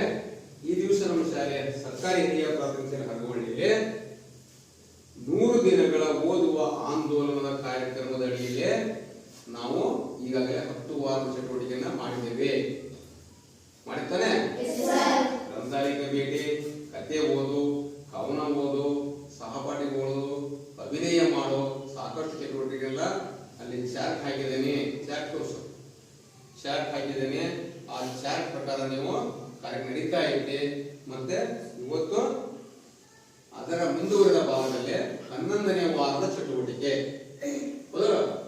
ಈ ದಿವಸ ನಮ್ಮ ಶಾಲೆ ಸರ್ಕಾರಿ ಹಿರಿಯ ಪ್ರಾಥಮಿಕ ಶಾಲೆ ಹರಗೋಳಿಯಲ್ಲಿ ನೂರು ದಿನಗಳ ಓದುವ ಆಂದೋಲನದ ಕಾರ್ಯಕ್ರಮದ ಅಡಿಯಲ್ಲಿ ನಾವು ಈಗಾಗಲೇ ಹತ್ತು ವಾರದ ಚಟುವಟಿಕೆಯನ್ನ ಮಾಡಿದ್ದೇವೆ. ಮಾಡಿರ್ತಾನೆ? ಗ್ರಂಥಾಲಯಕ್ಕೆ ಭೇಟಿ ಕತೆ ಓದು ಕವನ ಓದು ಸಹಪಾಠಿ ಓದು ಅಭಿನಯ ಮಾಡೋ ಸಾಕಷ್ಟು ಚಟುವಟಿಕೆಲ್ಲ ಅಲ್ಲಿ ಚಾರ್ಟ್ ಹಾಕಿದ್ದೇನೆ. ಚಾರ್ಟ್ ತೋರಿಸು. ಚಾರ್ಟ್ ಹಾಕಿದ್ದೇನೆ. ಆ ಚಾರ್ಟ್ ಪ್ರಕಾರ ನೀವು ಕಾರ್ಯ ನಡೀತಾ ಇದೆ. ಮತ್ತೆ ಇವತ್ತು ಅದರ ಮುಂದುವರೆದ ಭಾಗದಲ್ಲಿ ಹನ್ನೊಂದನೇ ವಾರದ ಚಟುವಟಿಕೆ?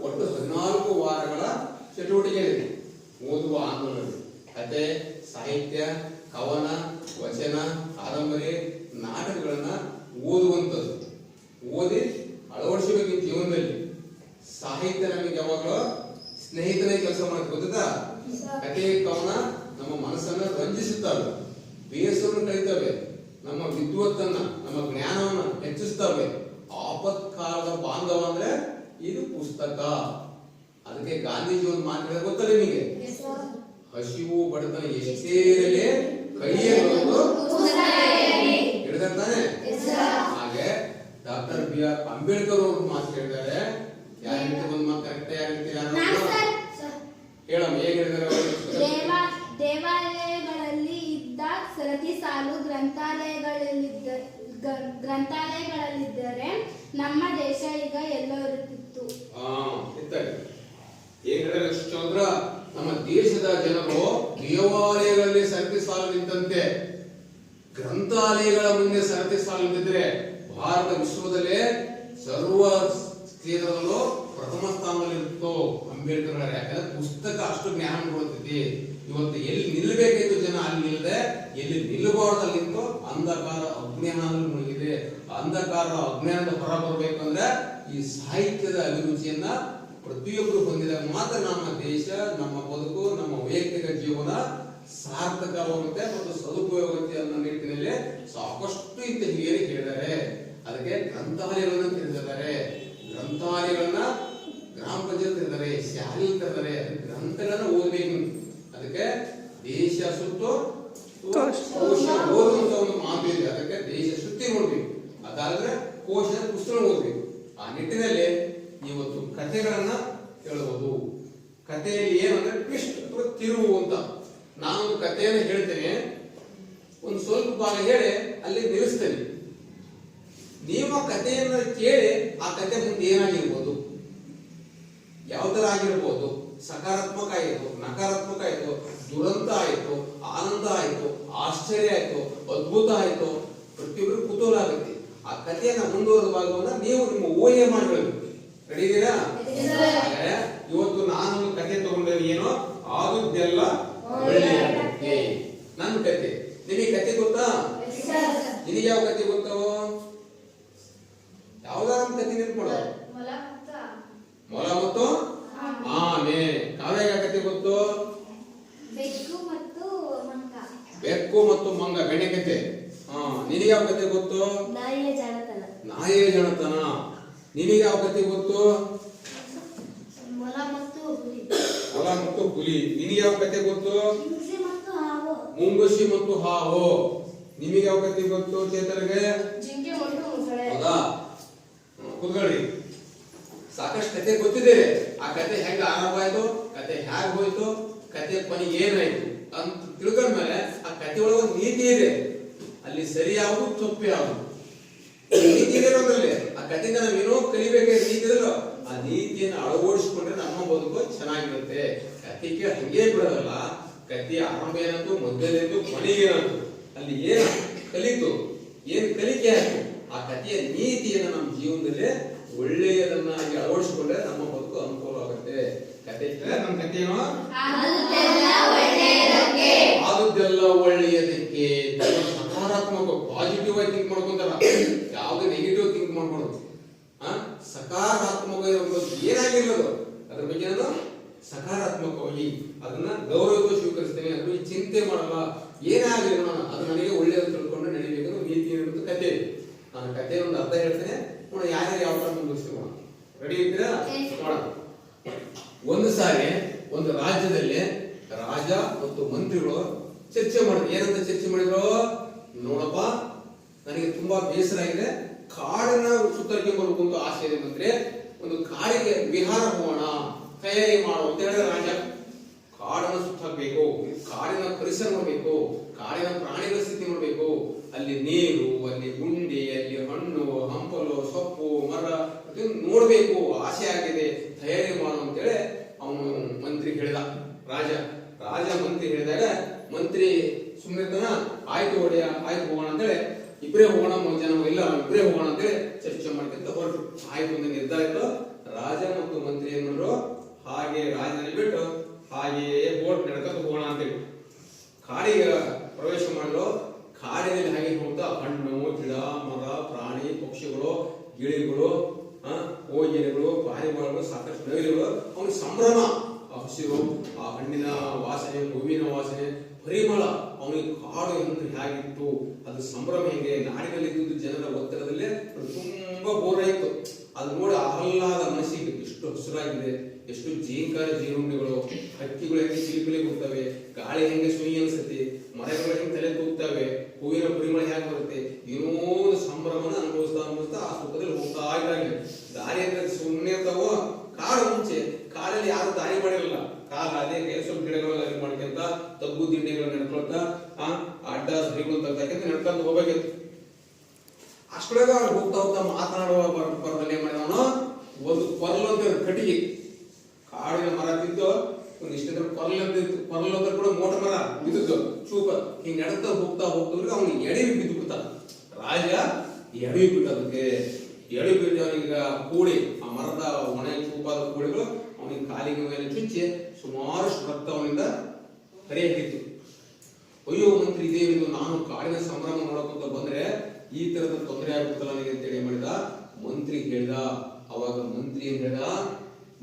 ಒಟ್ಟು ಹದಿನಾಲ್ಕು ವಾರಗಳ ಚಟುವಟಿಕೆ ಇದೆ ಓದುವ ಆಂದೋಲನ. ಕತೆ ಸಾಹಿತ್ಯ ಕವನ ವಚನ ಕಾದಂಬರಿ ನಾಟಕಗಳನ್ನ ಓದುವಂಥದ್ದು. ಓದಿ ಅಳವಡಿಸಬೇಕು ಜೀವನದಲ್ಲಿ. ಸಾಹಿತ್ಯ ನಮಗೆ ಯಾವಾಗಲೂ ಸ್ನೇಹಿತನೇ ಕೆಲಸ ಮಾಡೋದು ಗೊತ್ತಾ ಕತೆ ಕವನ ಮನಸ್ಸನ್ನ ರಂಜಿಸುತ್ತವೆ. ಬೇಸರನ್ನು ಕೈತವೆ ನಮ್ಮ ವಿದ್ವತ್ತನ್ನ ನಮ್ಮ ಜ್ಞಾನವನ್ನ ಹೆಚ್ಚಿಸ್ತವೆ ಆಪತ್ಕಾಲದ ಬಾಂಧವ ಅಂದ್ರೆ ಇದು ಪುಸ್ತಕ. ಅದಕ್ಕೆ ಗಾಂಧೀಜಿ ಒಂದು ಮಾತು ಹೇಳಿದ್ರೆ ಗೊತ್ತಲ್ಲ ನಿಮಗೆ? ಹಸಿವು ಬಡತನ ಎಷ್ಟೇ ಇರಲಿ ಕೈಯೇ ಹಿಡಿದಾನೆ ಹಾಗೆ ಡಾಕ್ಟರ್ ಬಿ ಆರ್ ಅಂಬೇಡ್ಕರ್ ಅವರು ಮಾತು ಹೇಳಿದ್ದಾರೆ ಯಾರ ಒಂದು ಮಾತು ಕರೆಕ್ಟ್ ಯಾರು ಹೇಳಮ್ಮ ಹೇಗೆ? ದೇವ ದೇವಾಲಯಗಳಲ್ಲಿ ಇದ್ದ ಸರತಿ ಸಾಲು ಗ್ರಂಥಾಲಯಗಳಲ್ಲಿದ್ದ ಗ್ರಂಥಾಲಯಗಳಲ್ಲಿದ್ದರೆ ನಮ್ಮ ದೇಶ ಈಗ ಎಲ್ಲೋ ಇರುತ್ತಿತ್ತು. ನಮ್ಮ ದೇಶದ ಜನರು ದೇವಾಲಯಗಳಲ್ಲಿ ಸರತಿ ಸಾಲು ನಿಂತಂತೆ, ಗ್ರಂಥಾಲಯಗಳ ಮುಂದೆ ಸರತಿ ಸಾಲು ನಿಂತಿದ್ರೆ ಭಾರತ ವಿಶ್ವದಲ್ಲೇ ಸರ್ವ ಕ್ಷೇತ್ರದಲ್ಲೂ ಪ್ರಥಮ ಸ್ಥಾನದಲ್ಲಿ ಇರುತ್ತೋ ಅಂಬೇಡ್ಕರ್ ಯಾಕಂದ್ರೆ ಪುಸ್ತಕ ಅಷ್ಟು ಜ್ಞಾನ ಕೊಡ್ತೈತಿ ಇವತ್ತು ಎಲ್ಲಿ ನಿಲ್ಬೇಕಿತ್ತು ಜನ ಅಲ್ಲಿ ನಿಲ್ಲದೆ ಎಲ್ಲಿ ನಿಲ್ಬಾರ್ದಲ್ಲಿತ್ತು ಅಂಧಕಾರ ಅಜ್ಞಾನ ಮುಳುಗಿದೆ. ಅಂಧಕಾರ ಅಜ್ಞಾನದ ಹೊರ ಬರಬೇಕಂದ್ರೆ ಈ ಸಾಹಿತ್ಯದ ಅಭಿರುಚಿಯನ್ನ ಪ್ರತಿಯೊಬ್ಬರು ಹೊಂದಿದಾಗ ಮಾತ್ರ ನಮ್ಮ ದೇಶ, ನಮ್ಮ ಬದುಕು, ನಮ್ಮ ವೈಯಕ್ತಿಕ ಜೀವನ ಸಾರ್ಥಕವಾಗುತ್ತೆ ಮತ್ತು ಸದುಪಯೋಗಕ್ಕೆ ಅನ್ನೋ ನಿಟ್ಟಿನಲ್ಲಿ ಸಾಕಷ್ಟು ಇಂತ ಹಿರಿಯರು ಹೇಳಿದ್ದಾರೆ. ಅದಕ್ಕೆ ಗ್ರಂಥಾಲಯಗಳನ್ನ ತಿಳಿಸಿದ್ದಾರೆ ಗ್ರಂಥಾಲಯಗಳನ್ನ ಗ್ರಾಮ ಪಂಚಾಯತ್ ತೆರೆದರೆ ಗ್ರಂಥಗಳನ್ನ ಓದಬೇಕು. ಅದಕ್ಕೆ ದೇಶ ಸುತ್ತು ಕೋಶ ಓದುವಂತ ಒಂದು ಮಾತು ಇದೆ ಅದಕ್ಕೆ ದೇಶ ಸುತ್ತಿ ನೋಡ್ಬೇಕು ಅದಾದ್ರೆ ಕೋಶ ಪುಸ್ತಕ ಓದ್ಬೇಕು ಆ ನಿಟ್ಟಿನಲ್ಲಿ ಇವತ್ತು ಕಥೆಗಳನ್ನ ಹೇಳಬಹುದು ಕಥೆಯಲ್ಲಿ ಏನಂದ್ರೆ ಟ್ವಿಸ್ಟ್ ಅಥವಾ ತಿರುವು ಅಂತ ನಾನು ಒಂದು ಕಥೆಯನ್ನು ಹೇಳ್ತೇನೆ ಒಂದು ಸ್ವಲ್ಪ ಭಾಗ ಹೇಳಿ ಅಲ್ಲಿ ನಿಲ್ಲಿಸ್ತೇನೆ ನೀವು ಆ ಕಥೆಯನ್ನ ಕೇಳಿ ಆ ಕಥೆ ಮುಂದೆ ಏನಾಗಿರ್ಬೋದು ಯಾವ ತರ ಆಗಿರ್ಬೋದು ಸಕಾರಾತ್ಮಕ ಆಯಿತು ನಕಾರಾತ್ಮಕ ಆಯಿತು ದುರಂತ ಆಯಿತು ಆನಂದ ಆಯಿತು ಆಶ್ಚರ್ಯ ಆಯಿತು ಅದ್ಭುತ ಆಯಿತು ಪ್ರತಿಯೊಬ್ಬರು ಕುತೂಹಲ ಆಗುತ್ತೆ ಆ ಕಥೆಯನ್ನ ಮುಂದುವರೆದ ಭಾಗವನ್ನ ನೀವು ನಿಮ್ಮ ಊಹೆ ಮಾಡಬೇಕು ರೆಡಿದೀರಾ ಇವತ್ತು ನಾನು ಒಂದು ಕಥೆ ತಗೊಂಡಿದ್ದೀನಿ. ಏನೋ? ಒಳ್ಳೆಯದಕ್ಕೆ ನನ್ನ ಕತೆ ನಿಮಗೆ ಕತೆ ಗೊತ್ತಾ? ನಿನಗೆ ಯಾವ ಕತೆ ಗೊತ್ತಾವೋ ಯಾವ್ದಾರ ಒಂದು ಕತೆ ನೆನ್ಪು ಮೊಲ ಮತ್ತು ಆನೆ ಕಾವ್ಯ ಕತೆ ಗೊತ್ತು ಬೆಕ್ಕು ಮತ್ತು ಮಂಕ ಬೆಕ್ಕು ಮತ್ತು ಮಂಗ ಬೆಣ್ಣೆ ಕತೆ ಹಾ ನಿನಗೆ ಯಾವ ಕತೆ ಗೊತ್ತು? ನಾಯಿಯ ಜಾಣತನ. ನಾಯಿಯ ಜನತನ ನಿನಗೆ ಯಾವ ಕತೆ ಗೊತ್ತು? ಮೊಲ ಮತ್ತು ಹುಲಿ. ಮೊಲ ಮತ್ತು ಹುಲಿ. ನಿನಗೆ ಯಾವ ಕತೆ ಗೊತ್ತು? ಹಿಂಸೆ ಮತ್ತು ಹಾವು. ಮುಂಗುಸಿ ಮತ್ತು ಹಾವು. ನಿಮಗೆ ಯಾವ ಕತೆ ಗೊತ್ತು ಚೇತನಿಗೆ? ಜಿಂಕೆ ಮತ್ತು ಮೊಸಳೆ. ಹೌದಾ? ಸಾಕಷ್ಟು ಕತೆ ಗೊತ್ತಿದೆ. ಆ ಕತೆ ಹೆಂಗ ಆರಂಭ ಆಯ್ತು? ಕತೆ ಹ್ಯಾಗ್ ಹೋಯ್ತು? ಕತೆ ಕೊನೆಗೆ ಏನಾಯ್ತು ಅಂತ ತಿಳ್ಕೊಂಡ್ಮೇಲೆ ಆ ಕತೆ ಒಳಗೆ ಒಂದು ನೀತಿ ಇದೆ. ಅಲ್ಲಿ ಸರಿಯಾಗು ತಪ್ಪೇ ಯಾವುದು ಆ ಕಥೆಯಿಂದ ನಾವು ಏನೋ ಕಲಿಬೇಕಾದ ನೀತಿ ಇದೆಯಲ್ಲ ಆ ನೀತಿಯನ್ನು ಅಳವಡಿಸಿಕೊಂಡ್ರೆ ನಮ್ಮ ಬದುಕು ಚೆನ್ನಾಗಿರುತ್ತೆ. ಕಥೆಗೆ ಹಂಗೆ ಬಿಡೋದಲ್ಲ ಕಥೆಯ ಆರಂಭ ಏನಂತು ಮಧ್ಯದಂತು ಕೊನೆಗೇನಂತು ಅಲ್ಲಿ ಏನು ಕಲಿತು ಏನು ಕಲಿಕೆ ಆಯ್ತು ಆ ಕಥೆಯ ನೀತಿಯನ್ನು ನಮ್ಮ ಜೀವನದಲ್ಲಿ ಒಳ್ಳೆಯದನ್ನಾಗಿ ಅಳವಡಿಸಿಕೊಂಡ್ರೆ ನಮ್ಮ ಬದುಕು ಅನುಕೂಲ ಆಗುತ್ತೆ ಕತೆ ನಮ್ಮ ಕಥೆ ಏನೋ ಆದುದೆಲ್ಲ ಒಳ್ಳೆಯದಕ್ಕೆ. ಸಕಾರಾತ್ಮಕ ಪಾಸಿಟಿವ್ ಆಗಿ ಥಿಂಕ್ ಮಾಡ್ಕೊಂತಾರ. ಯಾವುದೇ ನೆಗೆಟಿವ್ ಥಿಂಕ್ ಮಾಡ್ಬಾರ್ದು. ಆ? ಸಕಾರಾತ್ಮಕ ಏನಾಗಿರ್ಬೋದು ಅದ್ರ ಬಗ್ಗೆ ನಾನು ಸಕಾರಾತ್ಮಕವಾಗಿ ಅದನ್ನ ಗೌರವ ಸ್ವೀಕರಿಸ್ತೇನೆ. ಅದ್ರ ಬಗ್ಗೆ ಚಿಂತೆ ಮಾಡಲ್ಲ. ಏನಾಗಲಿ ನಾನು ಅದು ನನಗೆ ಒಳ್ಳೆಯದು ತಿಳ್ಕೊಂಡು ನಡಿಬೇಕು ನೀತಿ ಇರೋದು ಕಥೆ. ನಾನು ಕಥೆ ಒಂದು ಅರ್ಥ ಹೇಳ್ತೇನೆ. ನೋಡ ಯಾರ್ಯಾರು ಯಾವ ತರ ಮುಂದುವರಿಸ್ತೀವಿ ರೆಡಿ ಇದ್ದೀರಾ? ನೋಡೋಣ. ಒಂದು ಸಾರಿ ಒಂದು ರಾಜ್ಯದಲ್ಲಿ ರಾಜ ಮತ್ತು ಮಂತ್ರಿಗಳು ಚರ್ಚೆ ಮಾಡಿದ್ರು. ಏನಂತ ಚರ್ಚೆ ನೋಡಪ್ಪ ನನಗೆ ತುಂಬಾ ಬೇಸರ ಇದೆ ಕಾಡನ್ನ ಸುತ್ತಕ್ಕೆ ಬರಬೇಕು ಅಂತ ಆಸೆ ಇದೆ ಒಂದು ಕಾಡಿಗೆ ವಿಹಾರ ಹೋಗೋಣ, ತಯಾರಿ ಮಾಡು ಅಂತ ಹೇಳಿದ ರಾಜ. ಕಾಡನ್ನು ಸುತ್ತಾಕ್ಬೇಕು, ಕಾಡಿನ ಪರಿಸರ ನೋಡ್ಬೇಕು, ಕಾಡಿನ ಪ್ರಾಣಿಗಳ ಸ್ಥಿತಿ ನೋಡ್ಬೇಕು. ಅಲ್ಲಿ ನೀರು ಇಲ್ಲ ಹೋಗೋಣ ಚರ್ಚೆ ಮಾಡ್ಕೊಂತ ಹೊರಟು. ಆಯ್ತು ಒಂದು ನಿರ್ಧಾರ ಇತ್ತು. ರಾಜ ಮತ್ತು ಮಂತ್ರಿ ಏನ್ ಹಾಗೆ ರಾಜನಲ್ಲಿ ಬಿಟ್ಟು ಹಾಗೆಯೇ ಬೋಟ್ ನಡ್ಕೊಂಡು ಹೋಗೋಣ ಅಂತೇಳಿ ಕಾಡಿಗೆ ಪ್ರವೇಶ ಮಾಡಲು. ಕಾಡಿನಲ್ಲಿ ಹಾಗೆ ಹೋಗ್ತಾ ಹಣ್ಣು, ಗಿಡ, ಮರ, ಪ್ರಾಣಿ, ಪಕ್ಷಿಗಳು, ಗಿಳಿಗಳು ಕೋಗಿಲೆಗಳು ಪಾರಿವಾಳಗಳು, ಸಾಕಷ್ಟು ನವಿಲುಗಳು. ಅವನ ಸಂಭ್ರಮ. ಆ ಹಸಿರು, ಆ ಹಣ್ಣಿನ ವಾಸನೆ, ಹೂವಿನ ವಾಸನೆ, ಪರಿಮಳ. ಅವನಿಗೆ ಕಾಡು ಎಂದು ಹೇಗಿತ್ತು? ಅದು ಸಂಭ್ರಮ ಹೆಂಗೆ? ನಾಡಿನಲ್ಲಿ ಇದ್ದು ಜನರ ಒತ್ತಡದಲ್ಲೇ ತುಂಬಾ ಬೋರ್ ಆಯ್ತು. ಅದು ನೋಡಿ ಆಹ್ಲಾದ ಮನಸ್ಸಿಗೆ ಎಷ್ಟು ಹಸಿರಾಗಿದೆ. ಎಷ್ಟು ಜೀಂಕಾರ ಜೀರುಂಡೆಗಳು, ಹಕ್ಕಿಗಳು ಹೆಂಗೆ ಚಿಲಿಪಿಲಿ ಕೊಡ್ತವೆ ಗಾಳಿ ಹೆಂಗೆ ಸುಯಿ ಅನ್ಸತ್ತೆ ಮರಗಳು ಹೆಂಗೆ ತಲೆ ತೂಗ್ತವೆ ಹೂವಿನ ಪರಿಮಳ ಹೇಗೆ ಬರುತ್ತೆ ಏನೋ ಒಂದು ಸಂಭ್ರಮನ ಅನುಭವಿಸ್ತಾ ಅನುಭವಿಸ್ತಾ ಆ ಸುಖದಲ್ಲಿ ಹೋಗ್ತಾ ಇದ್ದಾನೆ ದಾರಿ ಅಂದ್ರೆ ಸುಮ್ಮನೆ ಇರ್ತಾವೋ ಕಾಡು ಮುಂಚೆ ಕಾಡಲ್ಲಿ ಯಾರು ದಾರಿ ಮಾಡಿರಲಿಲ್ಲ ಕಾಲ ಅದೇ ಸ್ವಲ್ಪ ಗಿಡಗಳೆಲ್ಲ ಇದು ಮಾಡ್ಕೊಂತ ತಗ್ಗು ತಿಂಡಿಗಳು ನಡ್ಕೊಳ್ತ ಆ ಅಡ್ಡ ಸರಿಗಳು ತಗ್ದಾಕ್ಯಂತ ನಡ್ಕೊಂಡು ಹೋಗ್ಬೇಕಿತ್ತು ಅಷ್ಟೊಳಗ ಅವ್ನು ಹೋಗ್ತಾ ಹೋಗ್ತಾ ಮಾತನಾಡುವ ಬರ ಬರದಲ್ಲಿ ಏನ್ ಮಾಡಿದವನು ಒಂದು ಕೊರಲು ಅಂತ ಇರುತ್ತೆ, ಕಟ್ಟಿಗೆ ಕಾಡಿನ ಮರ ಬಿದ್ದು ಒಂದು ಇಷ್ಟಿದ್ರೆ ಕೊರಲು ಅಂತ ಇತ್ತು ಕೊರಲು ಅಂತ ಬಿದ್ದದ್ದು ಚೂಪ. ಹಿಂಗ್ ನಡ್ತಾ ಹೋಗ್ತಾ ಹೋಗ್ತವ್ರಿಗೆ ಅವ್ನಿಗೆ ಎಡವಿ ಬಿದ್ದು ಬಿಡ್ತಾನ. ರಾಜ, ಎಡವಿ ಬಿಟ್ಟ ಅದಕ್ಕೆ. ಎಡವಿ ಬಿಟ್ಟು ಅವನಿಗೆ ಕೂಡಿ ಆ ಮರದ ಒಣ ಚೂಪಾದ ಕೂಡಿಗಳು ಅವನಿಗೆ ಕಾಲಿಗೆ ಮೇಲೆ ಚುಚ್ಚಿ ಸುಮಾರು ರಕ್ತ ಅವನಿಂದ ಹರಿಯಾಗಿತ್ತು. ಅಯ್ಯೋ ಮಂತ್ರಿ ಇದೇನಿದು ನಾನು ಕಾಡಿನ ಸಂಭ್ರಮ ನೋಡಕ್ಕಂತ ಬಂದ್ರೆ ಈ ತರದ ತೊಂದರೆ ಆಗುತ್ತಲ್ಲ ನನಗೆ ಅಂತ ಹೇಳಿ ಮಾಡಿದ. ಮಂತ್ರಿ ಹೇಳ್ದ, ಅವಾಗ ಮಂತ್ರಿ ಹೇಳ್ದ,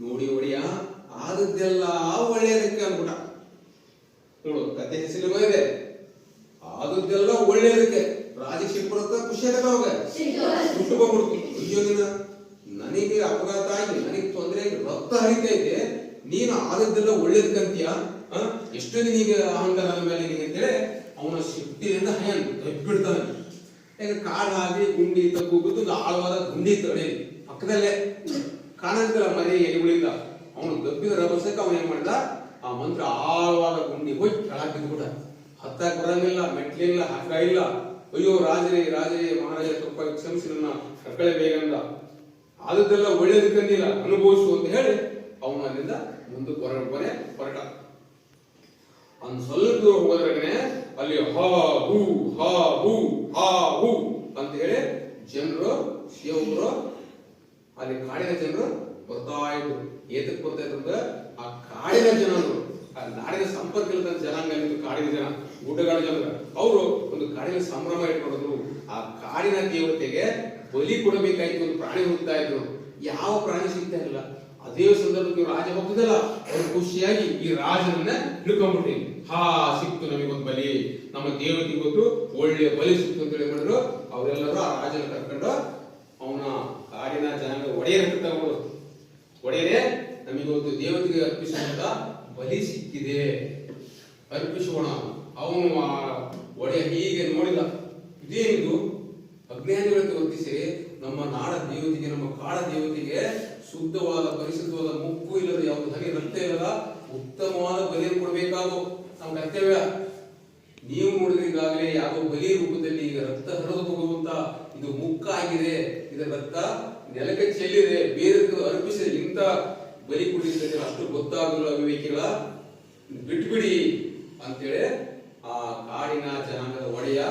ನೋಡಿ ಒಡಿಯ, ಆದದ್ದೆಲ್ಲ ಒಳ್ಳೆಯದಕ್ಕೆ ಅನ್ಬಿಟ್ಟ ನೋಡು, ಕತೆ ಹೆಸರು ಇದೆ. ಆದದ್ದೆಲ್ಲ ಒಳ್ಳೆಯದಕ್ಕೆ. ರಾಜಿ ಶಿಲ್ಪರತ್ತ ಖುಷಿ ಆಗಲ್ಲ ಅವಾಗ. ಸುಟ್ಟು ಬಂದ್ಬಿಡ್ತು. ಅಯ್ಯೋ ದಿನ ನನಗೆ ಅಪಘಾತ ಆಗಿ, ನನಗೆ ತೊಂದರೆ ಆಗಿ, ರಕ್ತ ಹರಿತಾ ಇದೆ. ನೀನು ಆದದ್ದೆಲ್ಲ ಒಳ್ಳೇದಕ್ಕಂತೀಯ ಎಷ್ಟು ದಿನ ಈಗ ಅಹಂಕಾರ ಮೇಲೆ ನಿನಗೆ ಅಂತೇಳಿ ಅವನ ಶಕ್ತಿಯಿಂದ ಹಯನ್ ಕಬ್ಬಿಡ್ತಾನೆ ಈಗ ಕಾಡಾಗಿ ಗುಂಡಿ ತಗ್ಗು ಒಂದು ಆಳವಾದ ಗುಂಡಿ ತಡೆ ಪಕ್ಕದಲ್ಲೇ. ಕಾಣಂತಿಲ್ಲ ಮರಿ ಎಲೆಗಳಿಂದ ಅವನು ದಬ್ಬಿದ ರಭಸಕ್ಕೆ ಅವನು ಏನ್ ಮಾಡ್ದ? ಆ ಮಂತ್ರ ಆಳವಾದ ಗುಂಡಿ ಹೋಗಿ ಕೆಳಗೆ ಕೂಡ ಹತ್ತಕ್ಕೆ ಬರಂಗಿಲ್ಲ ಮೆಟ್ಲಿಲ್ಲ ಹಗ್ಗ ಇಲ್ಲ. ಅಯ್ಯೋ ರಾಜರೇ ರಾಜರೇ, ಮಹಾರಾಜ ತಪ್ಪಾಗಿ ಕ್ಷಮಿಸಿ ನನ್ನ ಕಕ್ಕಳೆ ಬೇಗಂದ ಆದದ್ದೆಲ್ಲ ಒಳ್ಳೇದಕ್ಕಂದಿಲ್ಲ ಅನುಭವಿಸು ಅಂತ ಹೇಳಿ ಅವನು ಅಲ್ಲಿಂದ ಮುಂದಕ್ಕೆ ಹೊರಟ. ಅನ್ ಸ್ವಲ್ಪ ದೂರ ಹೋಗೋದ್ರಾಗನೆ ಅಲ್ಲಿ ಹಾ ಹೂ ಹಾ ಹೂ ಹಾ ಹೂ ಅಂತ ಹೇಳಿ ಜನರು ಶಿವರು ಅಲ್ಲಿ ಕಾಡಿನ ಜನರು ಬರ್ತಾ ಇದ್ರು. ಏತಕ್ ಬರ್ತಾ ಆ ಕಾಡಿನ ಜನರು, ಆ ನಾಡಿನ ಸಂಪರ್ಕ ಇಲ್ಲದ ಜನಾಂಗ ಕಾಡಿನ ಜನ, ಗುಡ್ಡಗಾಡ ಜನರು. ಅವರು ಒಂದು ಕಾಡಿನ ಸಂಭ್ರಮ ಇಟ್ಕೊಂಡಿದ್ರು. ಆ ಕಾಡಿನ ದೇವತೆಗೆ ಬಲಿ ಕೊಡಬೇಕಾಯ್ತು, ಒಂದು ಪ್ರಾಣಿ ಹೋಗ್ತಾ ಇದ್ರು. ಯಾವ ಪ್ರಾಣಿ ಸಿಗ್ತಾ ಇಲ್ಲ ಅದೇ ಸಂದರ್ಭಕ್ಕೆ ರಾಜ ಹೋಗ್ತದಲ್ಲ ಅವ್ರು ಖುಷಿಯಾಗಿ ಈ ರಾಜನನ್ನ ಹಿಡ್ಕೊಂಡ್ಬಿಟ್ಟಿ ಹಾ, ಸಿಕ್ತು ನಮಗೊಂದು ಬಲಿ. ನಮ್ಮ ದೇವತೆಗೆ ಗೊತ್ತು, ಒಳ್ಳೆ ಬಲಿ ಸಿಕ್ತು ಅಂತ ಹೇಳಿ ಮಾಡಿದ್ರು. ಅವರೆಲ್ಲರೂ ಆ ರಾಜನ ಕರ್ಕೊಂಡು ಅವನ ಕಾಡಿನ ಜನಾಂಗ ಒಡೆಯರ್ ತಗೊಂಡು ಒಡೆಯರೇ? ನಮಗೊಂದು ದೇವತೆಗೆ ಅರ್ಪಿಸುವಂತ ಬಲಿ ಸಿಕ್ಕಿದೆ. ಅರ್ಪಿಸೋಣ. ಅವನು ಆ ಒಡೆಯ ಹೀಗೆ ನೋಡಿಲ್ಲ ಇದೇನಿದು? ಅಜ್ಞಾನಿಗಳಿಗೆ ವರ್ತಿಸಿ ನಮ್ಮ ನಾಡ ದೇವತೆಗೆ, ನಮ್ಮ ಕಾಡ ದೇವತೆಗೆ ಶುದ್ಧವಾದ, ಪರಿಶುದ್ಧವಾದ ಮುಕ್ಕು ಇಲ್ಲದ ಯಾವುದು ಹಾಗೆ ರಕ್ತ ಇಲ್ಲದ ಉತ್ತಮವಾದ ಬಲಿ ಕೊಡಬೇಕಾಗೋ. ನಮ್ಮ ಕರ್ತವ್ಯ. ನೀವು ನೋಡಿದ್ರೆ ಈಗಾಗಲೇ ಯಾವ ಬಲಿ ರೂಪದಲ್ಲಿ ಈಗ ರಕ್ತ ಹರಿದು ಹೋಗುವಂತ ಇದು ಮುಕ್ಕ ಆಗಿದೆ ಇದರ ರಕ್ತ ನೆಲಕ್ಕೆ ಚೆಲ್ಲಿದೆ ಬೇರೆ ಅರ್ಪಿಸಿದೆ ಇಂಥ ಬಲಿ ಕುಡಿಸಿದ್ರೆ ಅಷ್ಟು ಗೊತ್ತಾಗಲು ಅವಿವೇಕಿಗಳ ಬಿಟ್ಬಿಡಿ ಅಂತೇಳಿ ಆ ಕಾಡಿನ ಜನಾಂಗದ ಒಡೆಯ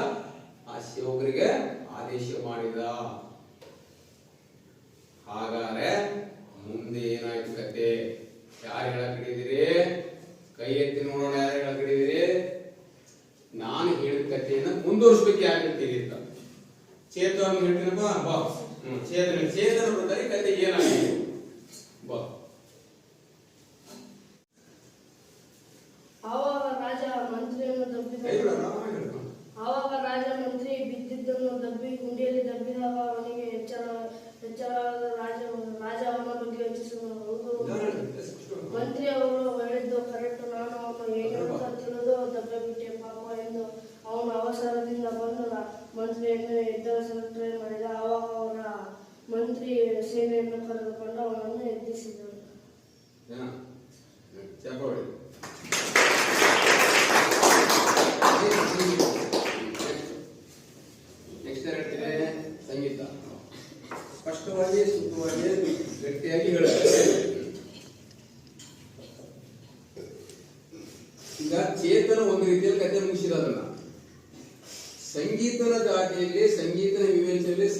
ಆ ಸೇವಕರಿಗೆ ಆದೇಶ ಮಾಡಿದ. ಹಾಗಾದ್ರೆ ಮುಂದೆ ಏನಾಯ್ತು ಕತೆ? ಯಾರು ಹೇಳಕ್ ಹಿಡಿದಿರಿ ಕೈ ಎತ್ತಿ ನೋಡೋಣ ಯಾರು ಹೇಳಕ್ ಹಿಡಿದಿರಿ ನಾನು ಹೇಳಿದ ಕಥೆಯನ್ನ ಮುಂದುವರಿಸ್ಬೇಕು ಯಾಕೆ ಅಂತ ಚೇತನ್ ಹೇಳ್ತೀನಪ್ಪ ಬಾ. ಚೇತನ ಚೇತನ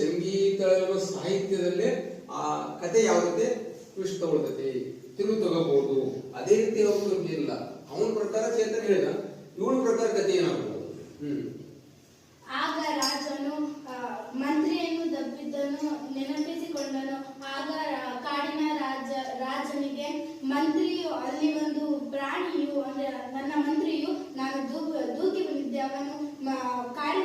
ಸಂಗೀತ ಸಾಹಿತ್ಯದಲ್ಲೇ ಆ ಕತೆ ಯಾವುದೇ ಕೃಷ್ಣ ತಗೊಳ್ತೈತಿ, ತಿರುಗು ತಗೋಬಹುದು. ಅದೇ ರೀತಿ ಅವ್ರು ಇಲ್ಲ ಅವನ ಪ್ರಕಾರ ಚೇತನ ಹೇಳಿದ ಇವಳ ಪ್ರಕಾರ ಕತೆ ಏನಾಗಬಹುದು ಆಗ ರಾಜನು ಮಂತ್ರಿಯನ್ನು ದಬ್ಬಿದ್ದನು, ನೆನಪಿಸಿಕೊಂಡನು. ಆಗ ಕಾಡಿನ ರಾಜ, ರಾಜನಿಗೆ, ಮಂತ್ರಿಯು, ಅಲ್ಲಿ ಒಂದು ಪ್ರಾಣಿಯು, ಅಂದ್ರೆ ನನ್ನ ಮಂತ್ರಿಯು, ನಾನು ದೂಕಿ ಬಂದಿದ್ದೆ. ಅವನು ಕಾಡಿನ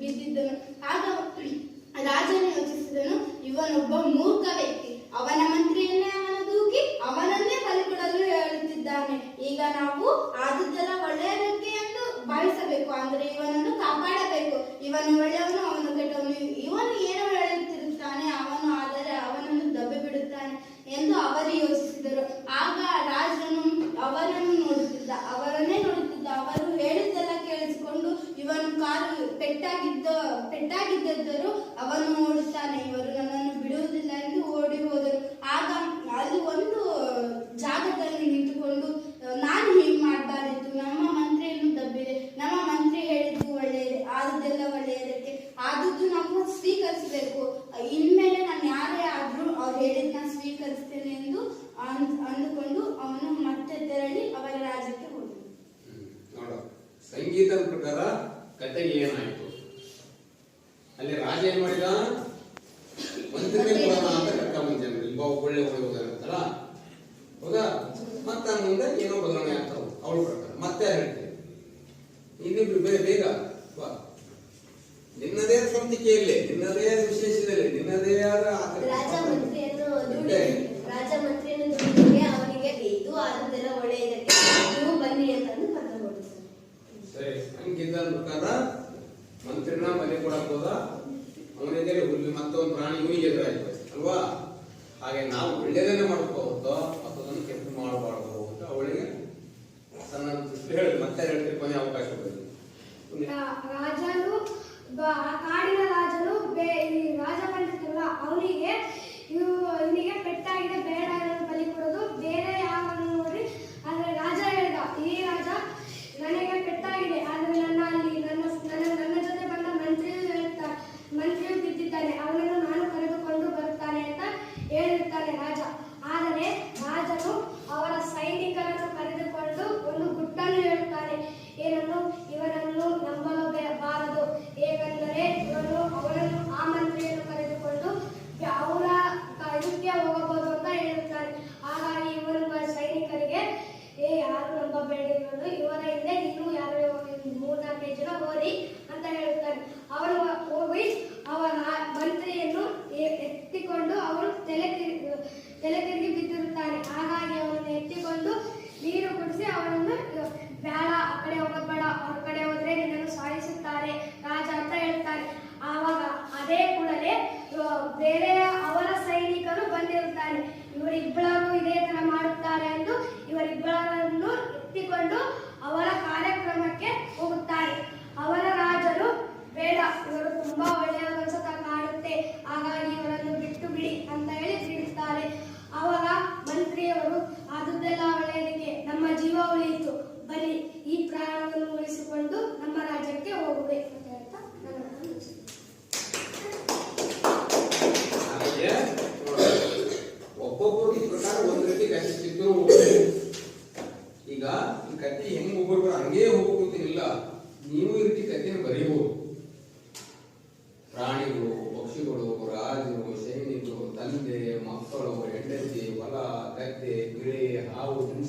ಬಿದ್ದಿದ್ದನು ಆಗ ರಾಜನು ಯೋಚಿಸಿದನು, ಇವನೊಬ್ಬ ಮೂರ್ಖ ವ್ಯಕ್ತಿ. ಅವನ ಮಂತ್ರಿಯನ್ನೇ ಅವನ ತೂಕಿ ಅವನನ್ನೇ ಬಲಿ ಹೇಳುತ್ತಿದ್ದಾನೆ. ಈಗ ನಾವು ಆದುದರ ಒಳ್ಳೆಯದಕ್ಕೆ ಎಂದು ಭಾವಿಸಬೇಕು. ಅಂದ್ರೆ ಇವನನ್ನು ಕಾಪಾಡಬೇಕು. ಇವನು ಒಳ್ಳೆಯವನು, ಅವನು ಸಂಗೀತದ ಪ್ರಕಾರ ಕತೆ ಏನಾಯಿತು? ಅಲ್ಲಿ ರಾಜ ಏನ್ ಮಾಡಿದ? ಮಂತ್ರಿ ಅಂತ ಕರ್ಕೊಂಡ್ ಜನರು ಇಬ್ಬ ಒಳ್ಳೆ ಹೌದಾ? ಮತ್ತೆ ಮುಂದೆ ಏನೋ ಬದಲಾವಣೆ ಆಗ್ತಾವೆ ಅವಳು ಪ್ರಕಾರ. ಮತ್ತೆ ಹೇಳ್ತೇವೆ ಇನ್ನಿಬ್ರು ಬೇರೆ ಬೇಗ. ಬಾ ನಿನ್ನದೇ ಸ್ವಂತಿಕೆಯಲ್ಲಿ ನಿನ್ನದೇ ವಿಶೇಷದಲ್ಲಿ ನಿನ್ನದೇ ಆದ ಹಂಗಿದ್ದ ಮಂತ್ರಿನ ಮನೆ ಕೊಡಕ್ ಹೋದ. ಅವನಿದ್ರೆ ಹುಲಿ ಮತ್ತೊಂದು ಪ್ರಾಣಿ ಇವನಿಗೆ ಎದುರಾಯ್ತು. ಅಲ್ವಾ? ಹಾಗೆ ನಾವು ಒಳ್ಳೆಯದನ್ನೇ ಮಾಡ್ಕೋಬಹುದು ಮತ್ತೊಂದನ್ನು ಕೆಂಪು ಮಾಡಬಾರ್ದು ಅಂತ ಅವಳಿಗೆ ಸಣ್ಣ ಹೇಳಿ ಮತ್ತೆ ಹೇಳ್ತೀರಿ ಕೊನೆ ಅವಕಾಶ ಕೊಡಿ ರಾಜನು ಕಾಡಿನ ರಾಜನು ರಾಜ ಬಂದಿರ್ತಾರಲ್ಲ ಅವನಿಗೆ ಇವನಿಗೆ ಪೆಟ್ಟಾಗಿದೆ, ಬೇಡ ಬಲಿ ಕೊಡೋದು. ಬೇರೆ ಯಾವ ನೋಡಿ ಆದ್ರೆ ರಾಜ ಹೇಳಿದ, ಈ ರಾಜ ನನಗೆ ಪೆಟ್ಟಾಗಿದೆ ಆದರೆ ನಾನು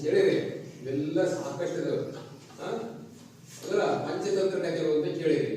ಕೇಳಿರಿ ಇವೆಲ್ಲ ಸಾಕಷ್ಟು ಇದಾವೆ ಅಲ್ಲ ಪಂಚತಂತ್ರ ಅಂತ ಕೇಳಿರಿ